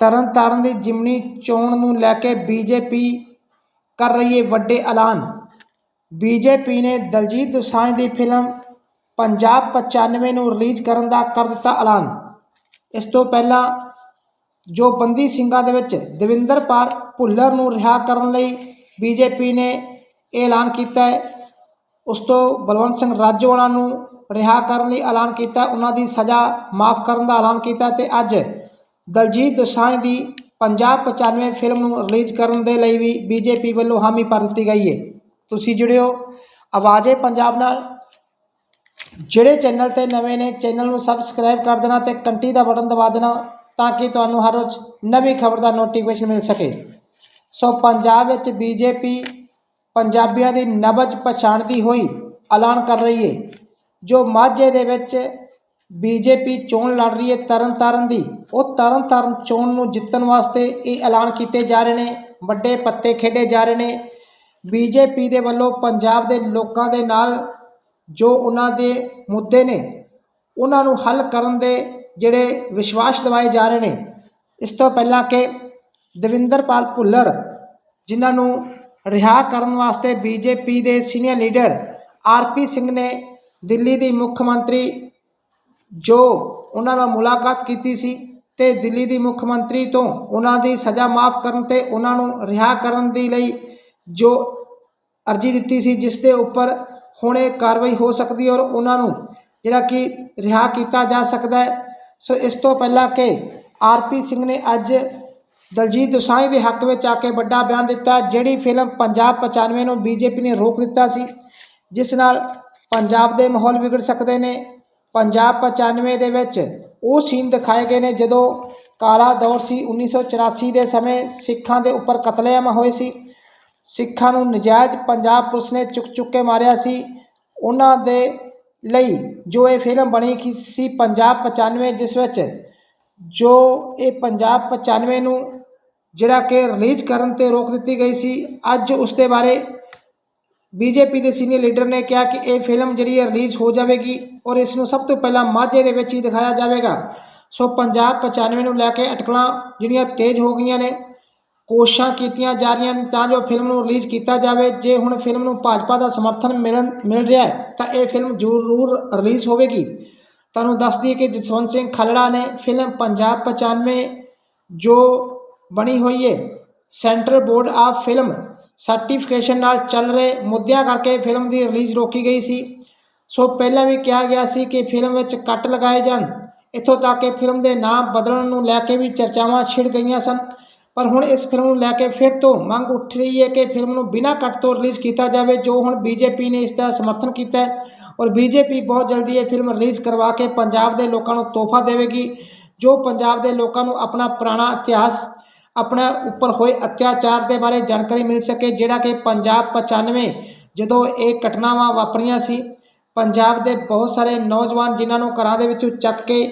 ਤਰਨਤਾਰਨ ਦੀ ਜਿਮਨੀ ਚੋਣ ਨੂੰ ਲੈ ਕੇ ਬੀਜੇਪੀ ਕਰ ਰਹੀ ਹੈ ਵੱਡੇ ਐਲਾਨ। ਬੀਜੇਪੀ ਨੇ ਦਲਜੀਤ ਦੋਸਾਂਝ ਦੀ ਫਿਲਮ ਪੰਜਾਬ 95 ਨੂੰ ਰਿਲੀਜ਼ ਕਰਨ ਦਾ ਕਰ ਦਿੱਤਾ ਐਲਾਨ। ਇਸ ਤੋਂ ਪਹਿਲਾਂ ਜੋ ਬੰਦੀ ਸਿੰਘਾਂ ਦੇ ਵਿੱਚ ਦਵਿੰਦਰ ਦਵਿੰਦਰਪਾਲ ਭੁੱਲਰ ਨੂੰ ਰਿਹਾ ਕਰਨ ਲਈ ਬੀਜੇਪੀ ਨੇ ਇਹ ਐਲਾਨ ਕੀਤਾ ਹੈ, ਉਸ ਤੋਂ ਬਲਵੰਤ ਸਿੰਘ ਰਾਜੋਵਾਲਾ ਨੂੰ ਰਿਹਾ ਕਰਨ ਲਈ ਐਲਾਨ ਕੀਤਾ, ਉਹਨਾਂ ਦੀ ਸਜ਼ਾ ਮਾਫ ਕਰਨ ਦਾ ਐਲਾਨ ਕੀਤਾ ਤੇ ਅੱਜ ਦਲਜੀਤ ਦੋਸਾਂਝ ਦੀ ਪੰਜਾਬ 95 ਫਿਲਮ ਨੂੰ ਰਿਲੀਜ਼ ਕਰਨ ਦੇ ਲਈ ਵੀ ਬੀਜੇਪੀ ਵੱਲੋਂ ਹਾਮੀ ਭਰ ਦਿੱਤੀ ਗਈ ਹੈ ਤੁਸੀਂ ਜੁੜਿਓ ਆਵਾਜ਼ੇ ਪੰਜਾਬ ਨਾਲ। ਜਿਹੜੇ ਚੈਨਲ ਤੇ ਨਵੇਂ ਨੇ ਚੈਨਲ ਨੂੰ ਸਬਸਕ੍ਰਾਈਬ ਕਰ ਦੇਣਾ ਤੇ ਘੰਟੀ ਦਾ ਬਟਨ ਦਬਾ ਦੇਣਾ ਤਾਂ ਕਿ ਤੁਹਾਨੂੰ ਹਰ ਰੋਜ਼ ਨਵੀਂ ਖਬਰ ਦਾ ਨੋਟੀਫਿਕੇਸ਼ਨ ਮਿਲ ਸਕੇ। ਸੋ ਪੰਜਾਬ ਵਿੱਚ ਬੀਜੇਪੀ ਪੰਜਾਬੀਆਂ ਦੀ ਨਬਜ ਪਛਾਣਦੀ ਹੋਈ ਐਲਾਨ ਕਰ ਰਹੀ ਹੈ ਜੋ ਮਾਝੇ ਦੇ ਵਿੱਚ ਬੀਜੇਪੀ ਚੋਣ ਲੜ ਰਹੀ ਹੈ ਤਰਨਤਾਰਨ ਦੀ। ਉਹ ਤਰਨਤਾਰਨ ਚੋਣ ਨੂੰ ਜਿੱਤਣ ਵਾਸਤੇ ਇਹ ਐਲਾਨ ਕੀਤੇ ਜਾ ਰਹੇ ਨੇ, ਵੱਡੇ ਪੱਤੇ ਖੇਡੇ ਜਾ ਰਹੇ ਨੇ। ਬੀਜੇਪੀ ਦੇ ਵੱਲੋਂ ਪੰਜਾਬ ਦੇ ਲੋਕਾਂ ਦੇ ਨਾਲ ਜੋ ਉਹਨਾਂ ਦੇ ਮੁੱਦੇ ਨੇ, ਉਹਨਾਂ ਨੂੰ ਹੱਲ ਕਰਨ ਦੇ ਜਿਹੜੇ ਵਿਸ਼ਵਾਸ ਦਿਵਾਏ ਜਾ ਰਹੇ ਨੇ। ਇਸ ਤੋਂ ਪਹਿਲਾਂ ਕਿ ਦਵਿੰਦਰਪਾਲ ਭੁੱਲਰ, ਜਿਨ੍ਹਾਂ ਨੂੰ ਰਿਹਾ ਕਰਨ ਵਾਸਤੇ ਬੀਜੇਪੀ ਦੇ ਸੀਨੀਅਰ ਲੀਡਰ ਆਰਪੀ ਸਿੰਘ ਨੇ ਦਿੱਲੀ ਦੀ ਮੁੱਖ ਮੰਤਰੀ ਜੋ ਉਹਨਾਂ ਨਾਲ ਮੁਲਾਕਾਤ ਕੀਤੀ ਸੀ ਤੇ ਦਿੱਲੀ ਦੀ ਮੁੱਖ ਮੰਤਰੀ ਤੋਂ ਉਹਨਾਂ ਦੀ ਸਜ਼ਾ ਮਾਫ ਕਰਨ ਤੇ ਉਹਨਾਂ ਨੂੰ ਰਿਹਾ ਕਰਨ ਦੀ ਲਈ ਜੋ ਅਰਜੀ ਦਿੱਤੀ ਸੀ, ਜਿਸ ਦੇ ਉੱਪਰ ਹੁਣ ਇਹ ਕਾਰਵਾਈ ਹੋ ਸਕਦੀ ਹੈ ਔਰ ਉਹਨਾਂ ਨੂੰ ਜਿਹੜਾ ਕਿ ਰਿਹਾ ਕੀਤਾ ਜਾ ਸਕਦਾ ਹੈ। ਸੋ ਇਸ ਤੋਂ ਪਹਿਲਾਂ ਕਿ ਆਰਪੀ ਸਿੰਘ ਨੇ ਅੱਜ ਦਲਜੀਤ ਦੋਸਾਂਝ ਦੇ ਹੱਕ ਵਿੱਚ ਆ ਕੇ ਵੱਡਾ ਬਿਆਨ ਦਿੱਤਾ, ਜਿਹੜੀ ਫਿਲਮ ਪੰਜਾਬ 95 ਨੂੰ ਬੀਜੇਪੀ ਨੇ ਰੋਕ ਦਿੱਤਾ ਸੀ, ਜਿਸ ਨਾਲ ਪੰਜਾਬ ਦੇ ਮਾਹੌਲ ਵਿਗੜ ਸਕਦੇ ਨੇ। ਪੰਜਾਬ 95 ਦੇ ਵਿੱਚ ਉਹ ਸੀਨ ਦਿਖਾਏ ਗਏ ਨੇ ਜਦੋਂ ਕਾਲਾ ਦੌਰ ਸੀ 1984 ਦੇ ਸਮੇਂ ਸਿੱਖਾਂ ਦੇ ਉੱਪਰ ਕਤਲੇਆਮ ਹੋਏ ਸੀ। ਸਿੱਖਾਂ ਨੂੰ ਨਜਾਇਜ਼ ਪੰਜਾਬ ਪੁਲਿਸ ਨੇ ਚੁੱਕ ਚੁੱਕ ਕੇ ਮਾਰਿਆ ਸੀ। ਉਹਨਾਂ ਦੇ ਲਈ ਜੋ ਇਹ ਫਿਲਮ ਬਣੀ ਸੀ ਪੰਜਾਬ 95 ਜਿਸ ਵਿੱਚ ਜੋ ਇਹ ਪੰਜਾਬ 95 ਨੂੰ ਜਿਹੜਾ ਕਿ ਰਿਲੀਜ਼ ਕਰਨ ਤੇ ਰੋਕ ਦਿੱਤੀ ਗਈ ਸੀ, ਅੱਜ ਉਸ ਦੇ ਬਾਰੇ ਬੀਜੇਪੀ ਦੇ ਸੀਨੀਅਰ ਲੀਡਰ ਨੇ ਕਿਹਾ ਕਿ ਇਹ ਫਿਲਮ ਜਿਹੜੀ ਹੈ ਰਿਲੀਜ਼ ਹੋ ਜਾਵੇਗੀ। ਔਰ ਇਸ ਨੂੰ ਸਭ ਤੋਂ ਪਹਿਲਾਂ ਮਾਝੇ ਦੇ ਵਿੱਚ ਹੀ ਦਿਖਾਇਆ ਜਾਵੇਗਾ। ਸੋ ਪੰਜਾਬ 95 ਨੂੰ ਲੈ ਕੇ ਅਟਕਲਾਂ ਜਿਹੜੀਆਂ ਤੇਜ਼ ਹੋ ਗਈਆਂ ਨੇ, ਕੋਸ਼ਿਸ਼ਾਂ ਕੀਤੀਆਂ ਜਾ ਰਹੀਆਂ ਨੇ, ਤਾਂ ਜੋ ਫਿਲਮ ਨੂੰ ਰਿਲੀਜ਼ ਕੀਤਾ ਜਾਵੇ। ਜੇ ਹੁਣ ਫਿਲਮ ਨੂੰ ਭਾਜਪਾ ਦਾ ਸਮਰਥਨ ਮਿਲਣ, ਮਿਲ ਰਿਹਾ ਹੈ, ਤਾਂ ਇਹ ਫਿਲਮ ਜ਼ਰੂਰ ਰਿਲੀਜ਼ ਹੋਵੇਗੀ। ਤੁਹਾਨੂੰ ਦੱਸ ਦਈਏ ਕਿ ਜਸਵੰਤ ਸਿੰਘ ਖਲੜਾ ਨੇ ਫਿਲਮ ਪੰਜਾਬ 95 ਜੋ ਬਣੀ ਹੋਈ ਹੈ centre board of film certification ਨਾਲ ਚੱਲ ਰਹੇ ਮੁੱਦਿਆਂ ਕਰਕੇ ਫਿਲਮ ਦੀ ਰਿਲੀਜ਼ ਰੋਕੀ ਗਈ ਸੀ। ਸੋ ਪਹਿਲਾਂ ਵੀ ਕਿਹਾ ਗਿਆ ਸੀ ਕਿ ਫਿਲਮ ਵਿੱਚ ਕੱਟ ਲਗਾਏ ਜਾਣ। ਇੱਥੋਂ ਤੱਕ ਕਿ ਫਿਲਮ ਦੇ ਨਾਮ ਬਦਲਣ ਨੂੰ ਲੈ ਕੇ ਵੀ ਚਰਚਾਵਾਂ ਛਿੜ ਗਈਆਂ ਸਨ। ਪਰ ਹੁਣ ਇਸ ਫਿਲਮ ਨੂੰ ਲੈ ਕੇ ਫਿਰ ਤੋਂ ਮੰਗ ਉੱਠ ਰਹੀ ਹੈ ਕਿ ਫਿਲਮ ਨੂੰ ਬਿਨਾਂ ਕੱਟ ਤੋਂ ਰਿਲੀਜ਼ ਕੀਤਾ ਜਾਵੇ, ਜੋ ਹੁਣ ਬੀਜੇਪੀ ਨੇ ਇਸ ਦਾ ਸਮਰਥਨ ਕੀਤਾ ਹੈ। ਔਰ ਬੀਜੇਪੀ ਬਹੁਤ ਜਲਦੀ ਇਹ ਫਿਲਮ ਰਿਲੀਜ਼ ਕਰਵਾ ਕੇ ਪੰਜਾਬ ਦੇ ਲੋਕਾਂ ਨੂੰ ਤੋਹਫਾ ਦੇਵੇਗੀ, ਜੋ ਪੰਜਾਬ ਦੇ ਲੋਕਾਂ ਨੂੰ ਆਪਣਾ ਪੁਰਾਣਾ ਇਤਿਹਾਸ, ਆਪਣਾ ਉੱਪਰ ਹੋਏ ਅਤਿਆਚਾਰ ਦੇ ਬਾਰੇ ਜਾਣਕਾਰੀ ਮਿਲ ਸਕੇ, ਜਿਹੜਾ ਕਿ ਪੰਜਾਬ 95 ਜਦੋਂ ਇਹ ਘਟਨਾਵਾਂ ਵਾਪਰੀਆਂ ਸੀ। ਪੰਜਾਬ ਦੇ ਬਹੁਤ ਸਾਰੇ ਨੌਜਵਾਨ ਜਿਨ੍ਹਾਂ ਨੂੰ ਘਰਾਂ ਦੇ ਵਿੱਚੋਂ ਚੱਕ ਕੇ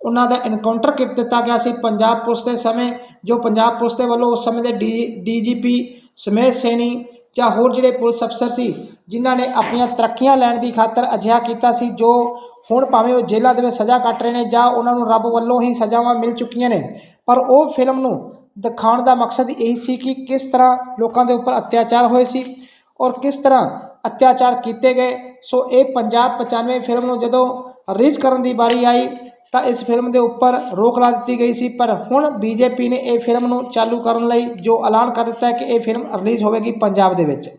ਉਹਨਾਂ ਦਾ ਇਨਕਾਊਂਟਰ ਕਰ ਦਿੱਤਾ ਗਿਆ ਸੀ, ਪੰਜਾਬ ਪੁਲਿਸ ਦੇ ਸਮੇਂ, ਜੋ ਪੰਜਾਬ ਪੁਲਿਸ ਦੇ ਵੱਲੋਂ ਉਸ ਸਮੇਂ ਦੇ ਡੀ, ਡੀਜੀਪੀ ਸੁਮੇਧ ਸੈਣੀ ਜਾਂ ਹੋਰ ਜਿਹੜੇ ਪੁਲਿਸ ਅਫਸਰ ਸੀ, ਜਿਨ੍ਹਾਂ ਨੇ ਆਪਣੀਆਂ ਤਰੱਕੀਆਂ ਲੈਣ ਦੀ ਖਾਤਰ ਅਜਿਹਾ ਕੀਤਾ ਸੀ, ਜੋ ਹੁਣ ਭਾਵੇਂ ਉਹ ਜੇਲ੍ਹਾਂ ਦੇ ਵਿੱਚ ਸਜ਼ਾ ਕੱਟ ਰਹੇ ਨੇ ਜਾਂ ਉਹਨਾਂ ਨੂੰ ਰੱਬ ਵੱਲੋਂ ਹੀ ਸਜ਼ਾਵਾਂ ਮਿਲ ਚੁੱਕੀਆਂ ਨੇ, ਪਰ ਉਹ ਫਿਲਮ ਨੂੰ ਦਿਖਾਉਣ ਦਾ ਮਕਸਦ ਇਹੀ ਸੀ ਕਿ ਕਿਸ ਤਰ੍ਹਾਂ ਲੋਕਾਂ ਦੇ ਉੱਪਰ ਅਤਿਆਚਾਰ ਹੋਏ ਸੀ ਔਰ ਕਿਸ ਤਰ੍ਹਾਂ ਅਤਿਆਚਾਰ ਕੀਤੇ ਗਏ। ਸੋ ਇਹ ਪੰਜਾਬ 95 ਫਿਲਮ ਨੂੰ ਜਦੋਂ ਰਿਲੀਜ਼ ਕਰਨ ਦੀ ਵਾਰੀ ਆਈ, ਤਾਂ ਇਸ ਫਿਲਮ ਦੇ ਉੱਪਰ ਰੋਕ ਲਾ ਦਿੱਤੀ ਗਈ ਸੀ। ਪਰ ਹੁਣ ਬੀਜੇਪੀ ਨੇ ਇਹ ਫਿਲਮ ਨੂੰ ਚਾਲੂ ਕਰਨ ਲਈ ਜੋ ਐਲਾਨ ਕਰ ਦਿੱਤਾ ਹੈ ਕਿ ਇਹ ਫਿਲਮ ਰਿਲੀਜ਼ ਹੋਵੇਗੀ ਪੰਜਾਬ ਦੇ ਵਿੱਚ।